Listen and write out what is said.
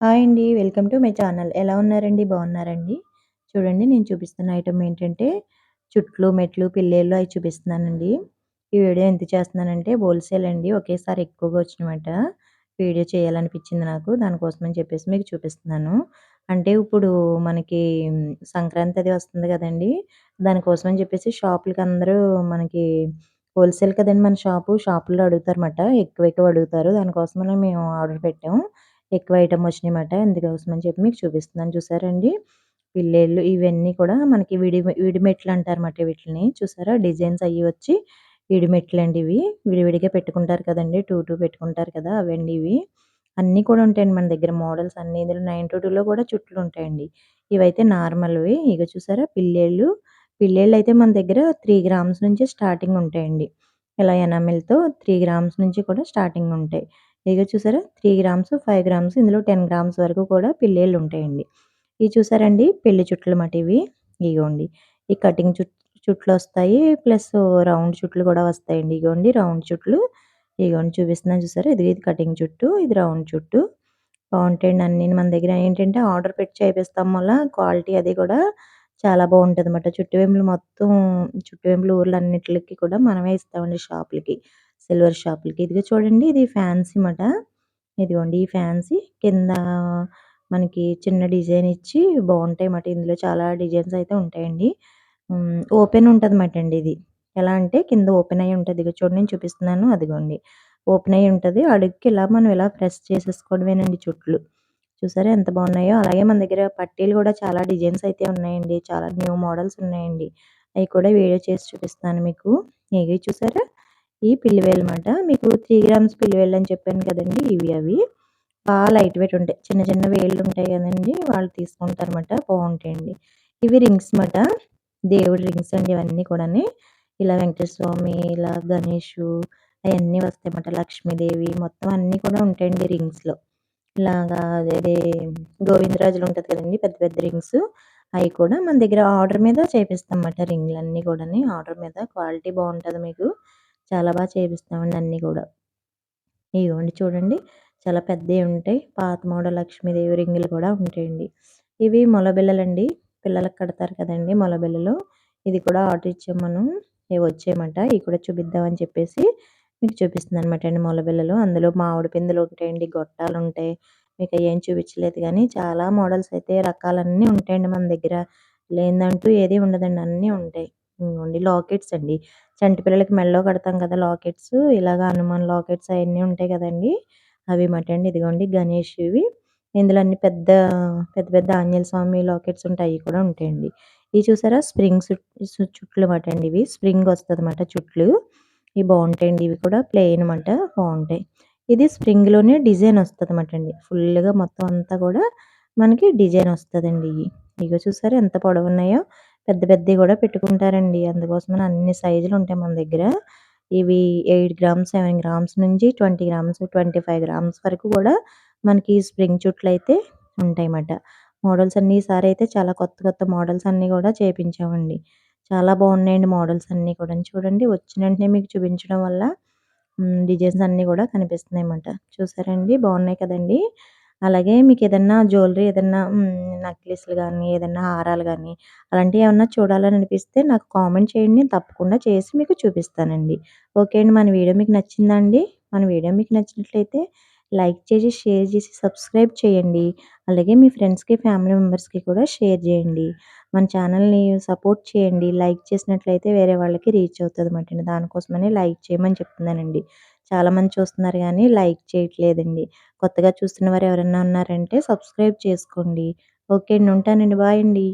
Hi అండి. Welcome to my channel. ఎలా ఉన్నారండి? బాగున్నారండి? చూడండి నేను చూపిస్తున్న ఐటమ్ ఏంటంటే చుట్లు, మెట్లు, పిల్లేళ్ళు అవి చూపిస్తున్నానండి. ఈ వీడియో ఎంత చేస్తున్నానంటే హోల్‌సేల్ అండి. ఒకేసారి ఎక్కువగా వచ్చినమాట. వీడియో చేయాలనిపించింది నాకు. దానికోసమని చెప్పేసి మీకు చూపిస్తున్నాను. అంటే ఇప్పుడు మనకి సంక్రాంతి అది వస్తుంది కదండీ! దానికోసం అని చెప్పేసి షాపులకి అందరూ మనకి హోల్‌సేల్ కదండీ మన షాపు. షాపుల్లో అడుగుతారన్నమాట. ఎక్కువ ఎక్కువ అడుగుతారు. దానికోసమని మేము ఆర్డర్ పెట్టాము. ఎక్కువ ఐటమ్ వచ్చినాయన్నమాట. అందుకోసమని చెప్పి మీకు చూపిస్తున్నాను చూసారండి. పిల్లేళ్ళు ఇవన్నీ కూడా మనకి విడి విడిమెట్లు అంటారన్నమాట వీటిని చూసారా డిజైన్స్ అవి వచ్చి విడిమెట్లు అండి ఇవి. విడివిడిగా పెట్టుకుంటారు కదండి టూ టూ పెట్టుకుంటారు కదా! అవండి ఇవి. అన్నీ కూడా ఉంటాయండి మన దగ్గర మోడల్స్ అన్నీ. ఇందులో 922లో కూడా చుట్లు ఉంటాయండి. ఇవైతే నార్మల్‌వి. ఇక చూసారా పిల్లేళ్ళు. పిల్లేళ్ళు అయితే మన దగ్గర త్రీ గ్రామ్స్ నుంచి స్టార్టింగ్ ఉంటాయండి. ఇలా ఎనామిల్‌తో త్రీ గ్రామ్స్ నుంచి కూడా స్టార్టింగ్ ఉంటాయి. ఇక చూసారా త్రీ గ్రామ్స్, ఫైవ్ గ్రామ్స్ ఇందులో 10 గ్రామ్స్ వరకు కూడా పిల్లేళ్ళు ఉంటాయండి. ఇవి చూసారండి పెళ్ళి చుట్లమాట ఇవి. ఇగోండి. ఈ కటింగ్ చుట్ వస్తాయి ప్లస్ రౌండ్ చుట్లు కూడా వస్తాయండి. ఇగోండి రౌండ్ చుట్లు. ఇగోండి చూపిస్తున్నాను చూసారా ఇది ఇది కటింగ్ చుట్టు. ఇది రౌండ్ చుట్టు. బాగుంటాయండి అన్ని మన దగ్గర ఏంటంటే ఆర్డర్ పెట్టి చేపిస్తాం వల్ల క్వాలిటీ అది కూడా చాలా బాగుంటుంది చుట్టు వేములు మొత్తం చుట్టు ఊర్లు అన్నిటికి కూడా మనమే ఇస్తామండి షాపులకి. సిల్వర్ షాపులకి. ఇదిగో చూడండి ఇది ఫ్యాన్సీ మాట. ఇదిగోండి ఈ ఫ్యాన్సీ కింద మనకి చిన్న డిజైన్ ఇచ్చి బాగుంటాయి మాట ఇందులో చాలా డిజైన్స్ అయితే ఉంటాయండి. ఓపెన్ ఉంటుంది మాట అండి ఇది. ఎలా అంటే కింద ఓపెన్ అయ్యి ఉంటుంది ఇక చూడండి నేను చూపిస్తున్నాను అదిగోండి. ఓపెన్ అయ్యి ఉంటది. అడుగుకి ఇలా మనం ఇలా ప్రెస్ చేసేసుకోవడమేనండి చుట్లు. చూసారా ఎంత బాగున్నాయో! అలాగే మన దగ్గర పట్టీలు కూడా చాలా డిజైన్స్ అయితే ఉన్నాయండి. చాలా న్యూ మోడల్స్ ఉన్నాయండి. అవి కూడా వీడియో చేసి చూపిస్తాను మీకు. ఇవి చూసారా? ఈ పిల్లివేలమాట. మీకు త్రీ గ్రామ్స్ పిల్లివేలు అని చెప్పాను కదండి ఇవి అవి. బాగా లైట్ వెయిట్ ఉంటాయి. చిన్న చిన్న వేళ్ళు ఉంటాయి కదండీ! వాళ్ళు తీసుకుంటారన్నమాట. బాగుంటాయండి ఇవి రింగ్స్ మాట. దేవుడి రింగ్స్ అండి ఇవన్నీ కూడాని. ఇలా వెంకటేశ్వర స్వామి, ఇలా గణేషు అయన్నీ వస్తాయన్నమాట. లక్ష్మీదేవి మొత్తం అన్నీ కూడా ఉంటాయండి రింగ్స్‌లో. ఇలాగా అదే గోవిందరాజులు ఉంటది కదండి పెద్ద పెద్ద రింగ్స్. అవి కూడా మన దగ్గర ఆర్డర్ మీద చేపిస్తామన్నమాట రింగ్లన్నీ కూడాని. ఆర్డర్ మీద క్వాలిటీ బాగుంటుంది మీకు. చాలా బాగా చేపిస్తామండి అన్నీ కూడా. ఇవ్వండి చూడండి. చాలా పెద్దవి ఉంటాయి. పాత మోడల్ లక్ష్మీదేవి రింగులు కూడా ఉంటాయండి. ఇవి మొలబిల్లలండి. పిల్లలకి కడతారు కదండి మొలబిల్లలు. ఇది కూడా ఆర్డర్ ఇచ్చాం మనం. ఇవి వచ్చాయన్నమాట. ఇవి కూడా చూపిద్దామని చెప్పేసి మీకు చూపిస్తుంది అనమాట అండి మొలబిల్లలు. అందులో మామిడి పిందులు ఉంటాయండి. గొట్టాలు ఉంటాయి మీకు ఏం చూపించలేదు కానీ చాలా మోడల్స్ అయితే రకాలన్నీ ఉంటాయండి మన దగ్గర. లేదంటూ ఏది ఉండదండి. అన్నీ ఉంటాయి. లాకెట్స్ అండి. చంటి పిల్లలకి మెడలో కడతాం కదా! లాకెట్స్ ఇలాగ హనుమాన్ లాకెట్స్ అవన్నీ ఉంటాయి కదండి అవి మాట అండి. ఇదిగోండి గణేష్‌వి. ఇందులో అన్ని పెద్ద పెద్ద పెద్ద ఆంజనేయ స్వామి లాకెట్స్ ఉంటాయి. అవి కూడా ఉంటాయండి. ఇవి చూసారా స్ప్రింగ్స్ సు చుట్లు మాట అండి ఇవి. స్ప్రింగ్ వస్తదన్నమాట చుట్లు. ఇవి బాగుంటాయండి ఇవి కూడా ప్లెయిన్ మాట బాగుంటాయి ఇది స్ప్రింగ్‌లోనే డిజైన్ వస్తదన్నమాట అండి. ఫుల్‌గా మొత్తం అంతా కూడా మనకి డిజైన్ వస్తుందండి ఇవి ఇగో చూసారా ఎంత పొడవున్నాయో! పెద్ద పెద్దవి కూడా పెట్టుకుంటారండి. అందుకోసమని అన్ని సైజులు ఉంటాయి మన దగ్గర. ఇవి ఎయిట్ గ్రామ్స్, సెవెన్ గ్రామ్స్ నుంచి 20 గ్రామ్స్, 25 గ్రామ్స్ వరకు కూడా మనకి స్ప్రింగ్ చుట్లయితే ఉంటాయన్నమాట. మోడల్స్ అన్నీ ఈసారి అయితే చాలా కొత్త కొత్త మోడల్స్ అన్నీ కూడా చేపించామండి. చాలా బాగున్నాయండి మోడల్స్ అన్నీ కూడా చూడండి వచ్చిన వెంటనే మీకు చూపించడం వల్ల డిజైన్స్ అన్నీ కూడా కనిపిస్తున్నాయి అన్నమాట చూసారండి బాగున్నాయి కదండీ! అలాగే మీకు ఏదన్నా జ్యువెలరీ ఏదన్నా నెక్లెస్‌లు కానీ ఏదన్నా హారాలు కానీ అలాంటివి ఏమన్నా చూడాలని అనిపిస్తే నాకు కామెంట్ చేయండి. నేను తప్పకుండా చేసి మీకు చూపిస్తానండి. ఓకే అండి. మన వీడియో మీకు నచ్చిందా అండి? మన వీడియో మీకు నచ్చినట్లయితే లైక్ చేసి, షేర్ చేసి, సబ్స్క్రైబ్ చేయండి. అలాగే మీ ఫ్రెండ్స్‌కి, ఫ్యామిలీ మెంబర్స్‌కి కూడా షేర్ చేయండి. మన ఛానల్‌ని సపోర్ట్ చేయండి. లైక్ చేసినట్లయితే వేరే వాళ్ళకి రీచ్ అవుతుంది అండి. దానికోసమని లైక్ చేయమని చెప్తున్నానండి. చాలామంది చూస్తున్నారు కానీ లైక్ చేయట్లేదండి. కొత్తగా చూస్తున్న వారు ఎవరైనా ఉన్నారంటే సబ్స్క్రైబ్ చేసుకోండి. ఓకే అండి. ఉంటానండి. బాయ్ అండి.